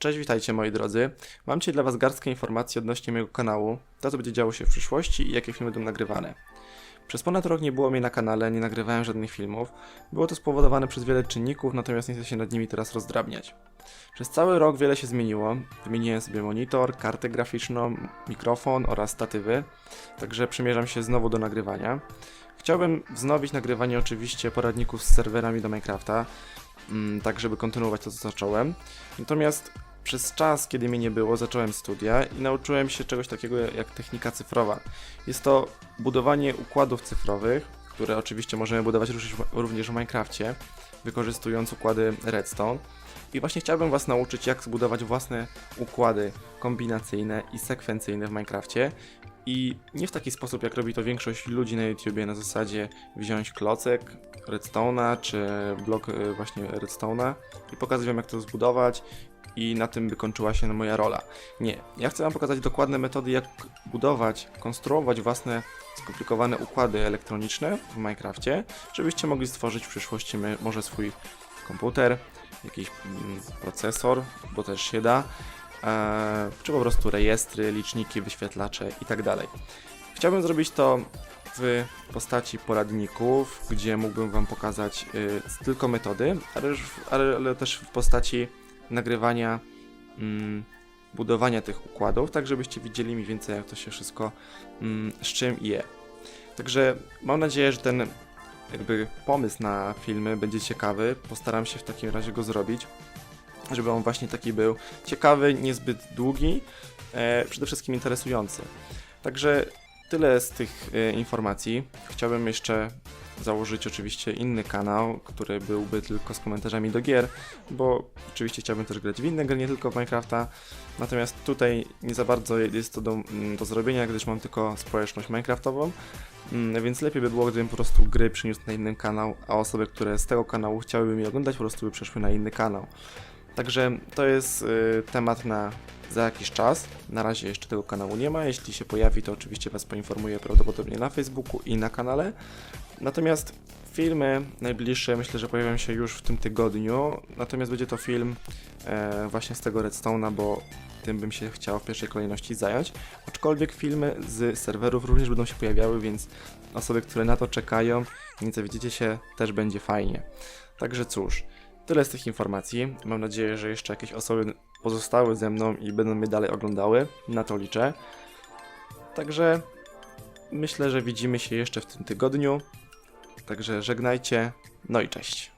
Cześć, witajcie moi drodzy. Mam dzisiaj dla Was garstkę informacji odnośnie mojego kanału, to co będzie działo się w przyszłości i jakie filmy będą nagrywane. Przez ponad rok nie było mnie na kanale, nie nagrywałem żadnych filmów. Było to spowodowane przez wiele czynników, natomiast nie chcę się nad nimi teraz rozdrabniać. Przez cały rok wiele się zmieniło. Wymieniłem sobie monitor, kartę graficzną, mikrofon oraz statywy, także przymierzam się znowu do nagrywania. Chciałbym wznowić nagrywanie oczywiście poradników z serwerami do Minecrafta, mm, tak żeby kontynuować to, co zacząłem. Natomiast przez czas, kiedy mnie nie było, zacząłem studia i nauczyłem się czegoś takiego jak technika cyfrowa. Jest to budowanie układów cyfrowych, które oczywiście możemy budować również- w Minecrafcie, wykorzystując układy Redstone. I właśnie chciałbym Was nauczyć, jak zbudować własne układy kombinacyjne i sekwencyjne w Minecrafcie. I nie w taki sposób, jak robi to większość ludzi na YouTubie, na zasadzie wziąć klocek Redstone'a czy blok y, właśnie Redstone'a i pokazać Wam, jak to zbudować i na tym by kończyła się moja rola. Nie, ja chcę Wam pokazać dokładne metody, jak budować, konstruować własne skomplikowane układy elektroniczne w Minecrafcie, żebyście mogli stworzyć w przyszłości może swój komputer, jakiś mm, procesor, bo też się da, e, czy po prostu rejestry, liczniki, wyświetlacze i tak. Chciałbym zrobić to w postaci poradników, gdzie mógłbym Wam pokazać y, tylko metody, ale też w postaci nagrywania, mm, budowania tych układów, tak żebyście widzieli mniej więcej jak to się wszystko mm, z czym je. Także mam nadzieję, że ten jakby pomysł na filmy będzie ciekawy. Postaram się w takim razie go zrobić, żeby on właśnie taki był ciekawy, niezbyt długi, e, przede wszystkim interesujący. Także tyle z tych e, informacji. Chciałbym jeszcze założyć oczywiście inny kanał, który byłby tylko z komentarzami do gier, bo oczywiście chciałbym też grać w inne gry, nie tylko w Minecrafta. Natomiast tutaj nie za bardzo jest to do, mm, do zrobienia, gdyż mam tylko społeczność Minecraftową. Mm, Więc lepiej by było, gdybym po prostu gry przyniósł na inny kanał, a osoby, które z tego kanału chciałyby mnie oglądać, po prostu by przeszły na inny kanał. Także to jest y, temat na za jakiś czas. Na razie jeszcze tego kanału nie ma. Jeśli się pojawi, to oczywiście Was poinformuję prawdopodobnie na Facebooku i na kanale. Natomiast filmy najbliższe myślę, że pojawią się już w tym tygodniu. Natomiast będzie to film e, właśnie z tego Redstone'a, bo tym bym się chciał w pierwszej kolejności zająć. Aczkolwiek filmy z serwerów również będą się pojawiały, więc osoby, które na to czekają, nie zawiedziecie się, też będzie fajnie. Także cóż, tyle z tych informacji. Mam nadzieję, że jeszcze jakieś osoby pozostały ze mną i będą mnie dalej oglądały. Na to liczę. Także myślę, że widzimy się jeszcze w tym tygodniu. Także żegnajcie, no i cześć.